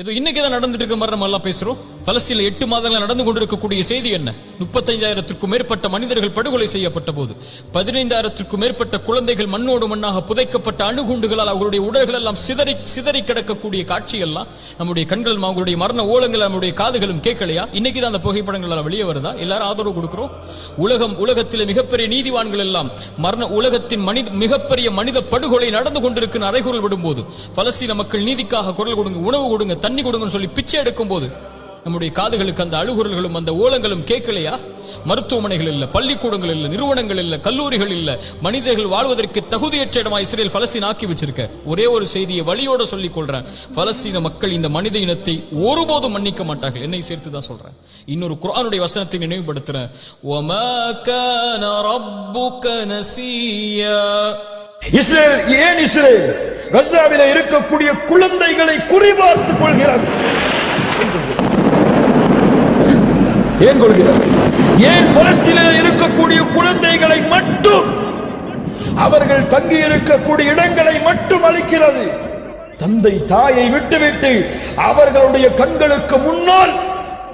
இது இன்னைக்கு தான் நடந்துட்டு இருக்க மாதிரி நம்ம எல்லாம் பேசுறோம். பலஸ்தீன்ல எட்டு மாதங்கள் நடந்து கொண்டிருக்கக்கூடிய செய்தி என்ன? முப்பத்தைந்தாயிரத்திற்கும் மேற்பட்ட மனிதர்கள் படுகொலை செய்யப்பட்ட போது பதினைந்தாயிரத்திற்கும் மேற்பட்ட குழந்தைகள் மண்ணோடு மண்ணாக புதைக்கப்பட்ட அணுகுண்டுகளால் அவர்களுடைய உடல்கள் எல்லாம் சிதறி சிதறி கிடக்கக்கூடிய காட்சியெல்லாம் நம்முடைய கண்கள் அவங்களுடைய மரண ஓலங்கள் நம்முடைய காதுகளும் கேட்கலையா? இன்னைக்கு தான் அந்த புகைப்படங்கள் வெளியே வருதா? எல்லாரும் ஆதரவு கொடுக்கிறோம். உலகம் உலகத்தில் மிகப்பெரிய நீதிவான்கள் எல்லாம் மரண உலகத்தின் மனித மிகப்பெரிய மனித படுகொலை நடந்து கொண்டிருக்கிற அறைகுரல் விடும்போது பலஸ்தீன மக்கள் நீதிக்காக குரல் கொடுங்க உணவு கொடுங்க தண்ணி கொடுங்கன்னு சொல்லி பிச்சை எடுக்கும் போது நம்முடைய காதுகளுக்கு அந்த அழுகுரல்களும் அந்த ஓலங்களும் கேட்கலையா? மருத்துவமனைகள் இல்லை பள்ளிக்கூடங்கள் இல்லை நிறுவனங்கள் இல்லை கல்லூரிகள் இல்லை மனிதர்கள் வாழ்வதற்கு தகுதியற்ற இடமா இஸ்ரேல் பலஸ்தீன் ஆக்கி வச்சிருக்க. ஒரே ஒரு செய்தியை வழியோட சொல்லிக் கொள்றேன். பலஸ்தீன மக்கள் இந்த மனித இனத்தை ஒருபோதும் மன்னிக்க மாட்டார்கள். என்னை சேர்த்து தான் சொல்றேன். இன்னொரு குரானுடைய வசனத்தை நினைவுபடுத்துறேன். இஸ்ரேல் ஏன் இஸ்ரேல்? கசாவில இருக்கக்கூடிய குழந்தைகளை குறிபார்த்துக் கொள்கிறார்கள் ஏன் கொள்கிறார்? ஏன் பலஸ்தீனில் இருக்கக்கூடிய குழந்தைகளை மட்டும் அவர்கள் தங்கி இருக்கக்கூடிய இடங்களை மட்டும் அளிக்கிறது தந்தை தாயை விட்டுவிட்டு அவர்களுடைய கண்களுக்கு முன்னால்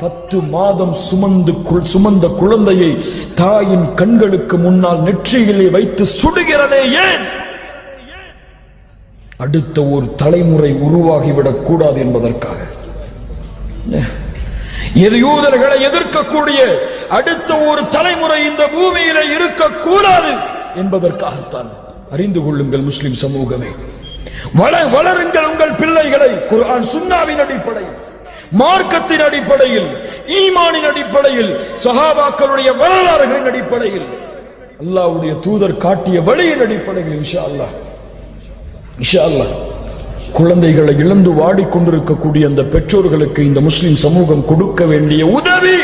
பத்து மாதம் சுமந்து சுமந்த குழந்தையை தாயின் கண்களுக்கு முன்னால் நெற்றியிலே வைத்து சுடுகிறதே ஏன்? அடுத்த ஒரு தலைமுறை உருவாகிவிடக் கூடாது என்பதற்காக. இது யூதர்களை எதிர்க்கக்கூடிய அடுத்த ஒரு தலைமுறை இந்த பூமியில இருக்கக்கூடாது என்பதற்காகத்தான் அறிந்து கொள்ளுங்கள் முஸ்லிம் சமூகமே. வள வளருங்கள் உங்கள் பிள்ளைகளை. குர்ஆன் சுண்ணாவின் அடிப்படையில் மார்க்கத்தின் அடிப்படையில் ஈமானின் அடிப்படையில் சஹாபாக்களுடைய வரலாறுகளின் அடிப்படையில் அல்லாஹ்வுடைய தூதர் காட்டிய வழியின் அடிப்படையில் இன்ஷா அல்லாஹ். இன்ஷா அல்லாஹ். குழந்தைகளை இழந்து வாடிக்கொண்டிருக்கக்கூடிய அந்த பெற்றோர்களுக்கு இந்த முஸ்லிம் சமூகம் கொடுக்க வேண்டிய உதவி.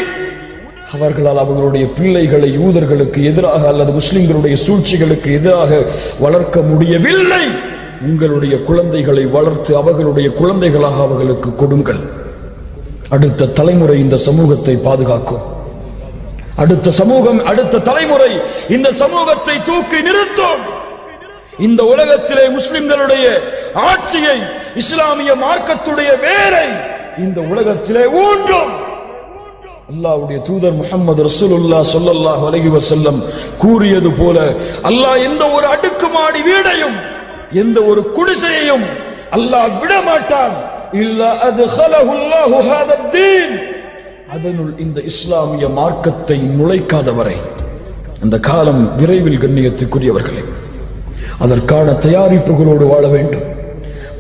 அவர்களால் அவர்களுடைய பிள்ளைகளை யூதர்களுக்கு எதிராக அல்லது முஸ்லிம்களுடைய சூழ்ச்சிகளுக்கு எதிராக வளர்க்க முடியவில்லை. உங்களுடைய குழந்தைகளை வளர்த்து அவர்களுடைய குழந்தைகளாக அவர்களுக்கு கொடுங்கள். அடுத்த தலைமுறை இந்த சமூகத்தை பாதுகாக்கும். அடுத்த சமூகம் அடுத்த தலைமுறை இந்த சமூகத்தை தூக்கி நிறுத்தும். இந்த உலகத்திலே முஸ்லிம்களுடைய ஆட்சியை இஸ்லாமிய மார்க்கத்துடைய வேரை இந்த உலகத்திலே ஊன்றும். அல்லாவுடைய தூதர் முகமது ரசூலுல்லா சொல்லல்லா வலகிவ செல்லம் கூறியது போல அல்லாஹ் எந்த ஒரு அடுக்குமாடி வீடையும் எந்த ஒரு குடிசையையும் அல்லாஹ் விட மாட்டான் இல்ல அது அல்லாஹு அதனுள் இந்த இஸ்லாமிய மார்க்கத்தை நுழைக்காதவரை அந்த காலம் விரைவில் கண்ணியத்துக்குரியவர்களே அதற்கான தயாரிப்புகளோடு வாழ வேண்டும்.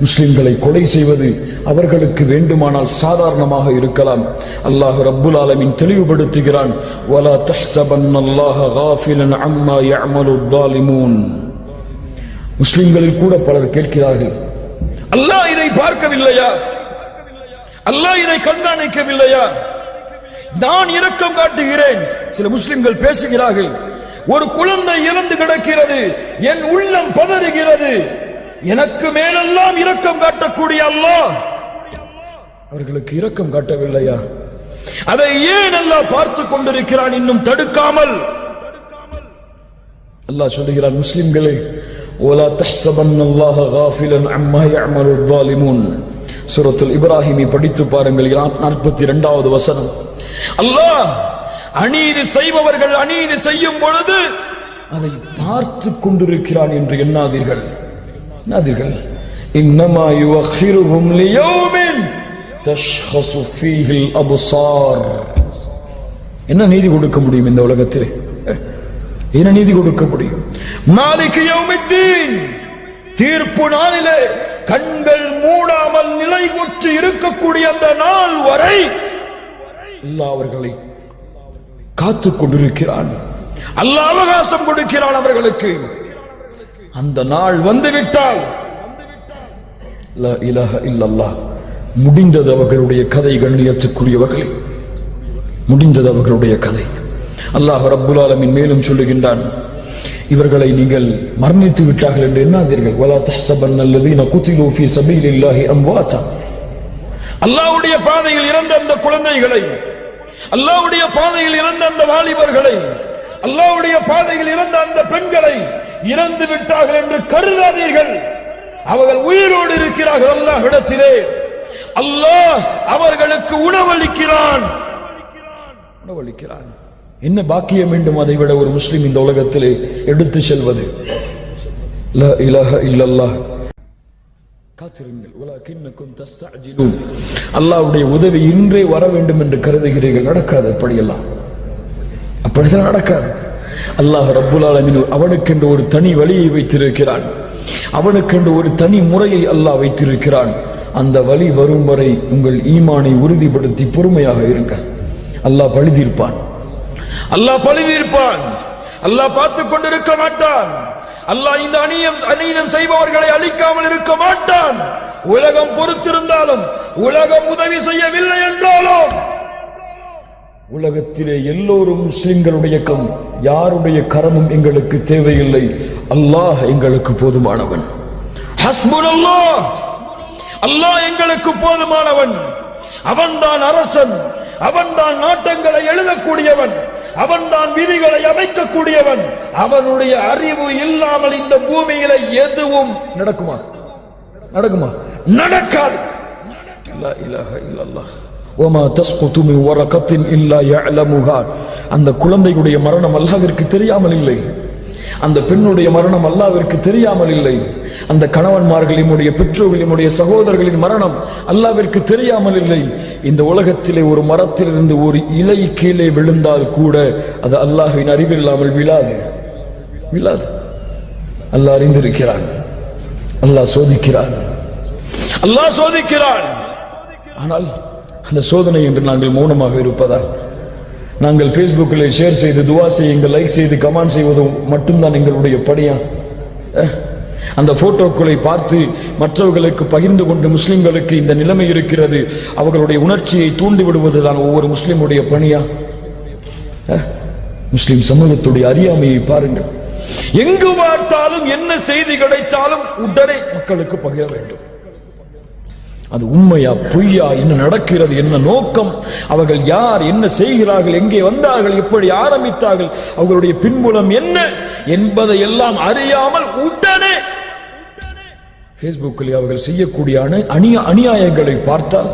முஸ்லிம்களை கொலை செய்வது அவர்களுக்கு வேண்டுமானால் சாதாரணமாக இருக்கலாம். அல்லாஹ் ரப்புல் ஆலமின் தெளிவுபடுத்துகிறான். வலா தஹ்சபன் அல்லாஹ் காஃபிலன் அம்மா யஅமலு தாலிமூன் முஸ்லிம்களில் கூட பலர் கேட்கிறார்கள். அல்லாஹ் இதை பார்க்கவில்லையா? அல்லாஹ் இதை கண்காணிக்கவில்லையா? நான் இரக்கம் காட்டுகிறேன். சில முஸ்லிம்கள் பேசுகிறார்கள். ஒரு குழந்தை இறந்து கிடக்கிறது. என் உள்ளம் பதறுகிறது. எனக்கு மேலெல்லாம் இரக்கம் காட்டக்கூடிய அல்லாஹ் அவர்களுக்கு இரக்கம் காட்டவில்லையா அதை ஏன் அல்லாஹ் பார்த்து கொண்டிருக்கிறான் இன்னும் தடுக்காமல் அல்லாஹ் சொல்லுகிறான் முஸ்லிம்களே ولا تحسبن الله غافلا عما يعمل الظالمون சூரத்துல் இப்ராஹிமி படித்து பாருங்கள் நாற்பத்தி இரண்டாவது வசனம் அல்லாஹ் அநீதி செய்பவர்கள் அநீதி செய்யும் பொழுது அதை பார்த்து கொண்டிருக்கிறான் என்று எண்ணாதீர்கள் நாதிர்கள் இன்னமா யுவஹிருஹும் லியௌமின் தஷ்ஹசு ஃபீஹில் அபுசார். என்ன நீதி கொடுக்க முடியும் இந்த உலகத்தில்? என்ன நீதி கொடுக்க முடியும்? மாலிக் யௌமித்தீன். தீர்ப்பு நாளிலே கண்கள் மூடாமல் நிலை கொற்று இருக்கக்கூடிய அந்த நாள் வரை அல்லாஹ் அவர்களை காத்துக் கொண்டிருக்கிறான். அல்லாஹ் அவகாசம் கொடுக்கிறான் அவர்களுக்கு. அந்த நாள் வந்துவிட்டால். லா இலாஹ முடிந்தது அவர்களுடைய கதை கண்ணியத்துக்குரியவர்களே. முடிந்தது அவர்களுடைய கதை. அல்லாஹ் ரப்புல் ஆலமின் மேலும் சொல்லுகின்றான். இவர்களை நீங்கள் மரணித்து விட்டார்கள் என்று எண்ணாதீர்கள். வலா தஹ்சபன் அல்லதீன குத்திலு ஃபீ சபீலில்லாஹி அம்வாதா அல்லாஹ்வுடைய பாதையில் இறந்த அந்த குழந்தைகளை அல்லாஹ்வுடைய பாதையில் இறந்த அந்த வாலிபர்களை அல்லாஹ்வுடைய பாதையில் இறந்த அந்த பெண்களை இறந்து விட்டார்கள் என்று கருதாதீர்கள். அவர்கள் உயிரோடு இருக்கிறார்கள் அல்லாஹ் இடத்திலே அல்லாஹ் அவர்களுக்கு உணவளிக்கிறான். உணவளிக்கிறான். என்ன பாக்கியம் வேண்டும் அதை விட ஒரு முஸ்லிம் இந்த உலகத்திலே எடுத்து செல்வது? லா காத்திருங்கள். உலகின்னக்கும் உதவி இன்றே வர வேண்டும் என்று கருதுகிறீர்கள். நடக்காது அப்படியெல்லாம். அப்படித்தான் நடக்காது. அல்லாஹ் ரப்புல் அவனுக்கென்று ஒரு தனி வழியை வைத்திருக்கிறான். அவனுக்கென்று ஒரு தனி முறையை அல்லாஹ் வைத்திருக்கிறான். அந்த வழி வரும் வரை உங்கள் ஈமானை உறுதிப்படுத்தி பொறுமையாக இருங்கள் அல்லாஹ் பழுதிருப்பான். அல்லாஹ் பழுதிருப்பான். அல்லாஹ் பார்த்துக் கொண்டிருக்க மாட்டான். அல்லாஹ் இந்த அநீதம் அநீதம் செய்பவர்களை அழிக்காமல் இருக்க மாட்டான். உலகம் பொறுத்திருந்தாலும் உலகம் உதவி செய்யவில்லை என்றாலும் உலகத்திலே எல்லோரும் முஸ்லிம்களுடைய கம் யாருடைய கரமும் எங்களுக்கு தேவையில்லை. அல்லாஹ் எங்களுக்கு போதுமானவன். அல்லாஹ் எங்களுக்கு போதுமானவன். அவன்தான் அரசன். அவன்தான் நாட்டங்களை எழுதக்கூடியவன். அவன்தான் விதிகளை அமைக்கக்கூடியவன். அவனுடைய அறிவு இல்லாமல் இந்த பூமியில எதுவும் நடக்குமா? நடக்குமா? நடக்காது. இல்ல இல்ல இல்லல்லாஹ். ஓமா தஸ்குத்துமி வரக்கத்தின் இல்லா யலமுகா அந்த குழந்தையுடைய மரணம் அல்லாவிற்கு தெரியாமல் இல்லை. அந்த பெண்ணுடைய மரணம் அல்லாவிற்கு தெரியாமல் இல்லை. அந்த கணவன்மார்கள் என்னுடைய பெற்றோர்கள் பெற்றோர்களினுடைய சகோதரர்களின் மரணம் அல்லாவிற்கு தெரியாமல் இல்லை. இந்த உலகத்திலே ஒரு மரத்திலிருந்து ஒரு இலை கீழே விழுந்தால் கூட அது அல்லாஹின் அறிவில்லாமல் விழாது. விழாது. அல்லாஹ் அறிந்திருக்கிறான். அல்லாஹ் சோதிக்கிறான். அல்லாஹ் சோதிக்கிறான். ஆனால் அந்த சோதனை என்று நாங்கள் மௌனமாக இருப்பதா நாங்கள் ஃபேஸ்புக்கில் ஷேர் செய்து துவா செய்யுங்கள் லைக் செய்து கமெண்ட் செய்வதும் மட்டும்தான் எங்களுடைய பணியா? அந்த போட்டோக்களை பார்த்து மற்றவர்களுக்கு பகிர்ந்து கொண்டு முஸ்லிம்களுக்கு இந்த நிலைமை இருக்கிறது அவர்களுடைய உணர்ச்சியை தூண்டி விடுவதுதான் ஒவ்வொரு முஸ்லிமுடைய பணியா? முஸ்லிம் சமூகத்துடைய அறியாமையை பாருங்கள். எங்கு பார்த்தாலும் என்ன செய்தி கிடைத்தாலும் உடனே மக்களுக்கு பகிர வேண்டும். அது உண்மையா பொய்யா? என்ன நடக்கிறது? என்ன நோக்கம்? அவர்கள் யார்? என்ன செய்கிறார்கள்? எங்கே வந்தார்கள்? எப்படி ஆரம்பித்தார்கள்? அவர்களுடைய பின்புலம் என்ன என்பதை எல்லாம் அறியாமல் உடனே பேஸ்புக்கில் அவர்கள் செய்யக்கூடிய அணிய அநிய அநியாயங்களை பார்த்தால்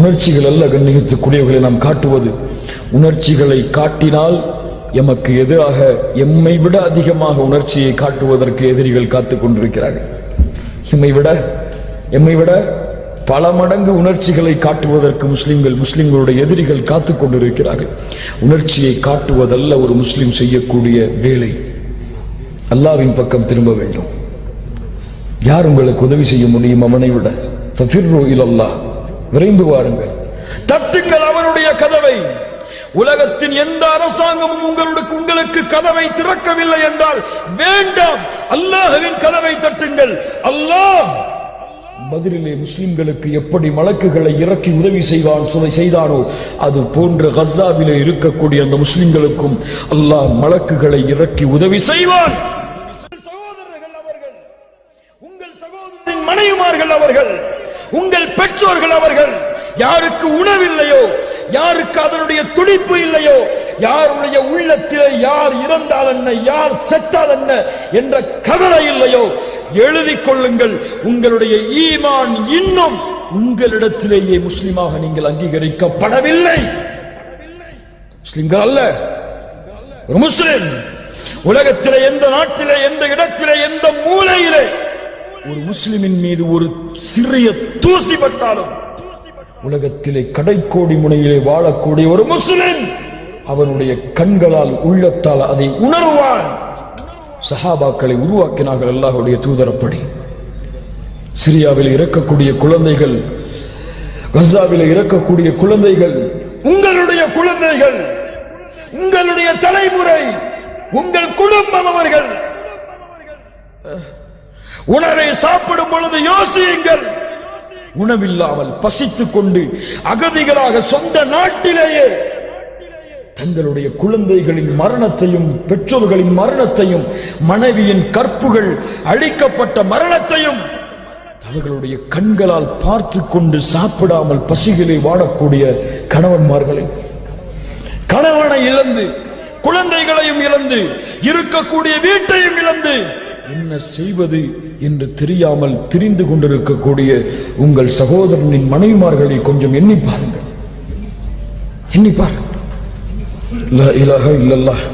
உணர்ச்சிகள் அல்ல கண்ணியத்துக்குரியவர்களை நாம் காட்டுவது. உணர்ச்சிகளை காட்டினால் எமக்கு எதிராக எம்மை விட அதிகமாக உணர்ச்சியை காட்டுவதற்கு எதிரிகள் காத்துக் கொண்டிருக்கிறார்கள். எம்மை விட எம்மை விட பல மடங்கு உணர்ச்சிகளை காட்டுவதற்கு முஸ்லிம்கள் முஸ்லிம்களுடைய எதிரிகள் காத்துக் கொண்டிருக்கிறார்கள். உணர்ச்சியை காட்டுவதல்ல ஒரு முஸ்லிம் செய்யக்கூடிய வேலை. அல்லாவின் பக்கம் திரும்ப வேண்டும். யார் உங்களுக்கு உதவி செய்ய முடியும் அவனை விட? ஃபஃபிர்ரு விரைந்து வாருங்கள். தட்டுங்கள் அவனுடைய கதவை. உலகத்தின் எந்த அரசாங்கமும் உங்களுக்கு உங்களுக்கு கதவை திறக்கவில்லை என்றால் வேண்டாம். அல்லாஹவின் கதவை தட்டுங்கள். அல்லாஹ்! பதிலிலே முஸ்லிம்களுக்கு எப்படி மலக்குகளை இறக்கி உதவி செய்வான் சுதை செய்தானோ அது போன்ற கசாவிலே இருக்கக்கூடிய அந்த முஸ்லிம்களுக்கும் அல்லாஹ் மலக்குகளை இறக்கி உதவி செய்வான். சகோதரர்கள் அவர்கள் உங்கள் சகோதரின் மனைவிமார்கள் அவர்கள் உங்கள் பெற்றோர்கள் அவர்கள் யாருக்கு உணவில்லையோ யாருக்கு அதனுடைய துடிப்பு இல்லையோ? யாருடைய உள்ளத்திலே யார் இறந்தால் என்ன யார் செத்தால் என்ன என்ற கவலை இல்லையோ? எழுதிக் கொள்ளுங்கள் உங்களுடைய ஈமான் இன்னும் உங்களிடத்திலேயே முஸ்லிமாக நீங்கள் அங்கீகரிக்கப்படவில்லை. முஸ்லிம்கள் அல்ல. ஒரு முஸ்லிம் உலகத்திலே எந்த நாட்டிலே எந்த இடத்திலே எந்த மூலையிலே ஒரு முஸ்லிமின் மீது ஒரு சிறிய தூசி பட்டாலும் உலகத்திலே கடைக்கோடி முனையிலே வாழக்கூடிய ஒரு முஸ்லிம் அவனுடைய கண்களால் உள்ளத்தால் அதை உணர்வான். சஹாபாக்களை உருவாக்கினார்கள் அல்லாஹுடைய தூதரப்படி. சிரியாவில் இறக்கக்கூடிய குழந்தைகள் கசாவில் இறக்கக்கூடிய குழந்தைகள் உங்களுடைய குழந்தைகள் உங்களுடைய தலைமுறை உங்கள் குடும்பம் அவர்கள். உணவை சாப்பிடும் பொழுது யோசியுங்கள். உணவில்லாமல் பசித்துக் கொண்டு அகதிகளாக சொந்த நாட்டிலேயே தங்களுடைய குழந்தைகளின் மரணத்தையும் பெற்றோர்களின் மரணத்தையும் மனைவியின் கற்புகள் அழிக்கப்பட்ட மரணத்தையும் அவர்களுடைய கண்களால் பார்த்து கொண்டு சாப்பிடாமல் பசிகளை வாடக்கூடிய கணவன்மார்களை கணவனை இழந்து குழந்தைகளையும் இழந்து இருக்கக்கூடிய வீட்டையும் இழந்து என்ன செய்வது என்று தெரியாமல் திரிந்து கொண்டிருக்கக்கூடிய உங்கள் சகோதரனின் மனைவிமார்களை கொஞ்சம் எண்ணி பாருங்கள். எண்ணி பாருங்கள். லா இலாஹ இல்லல்லாஹ்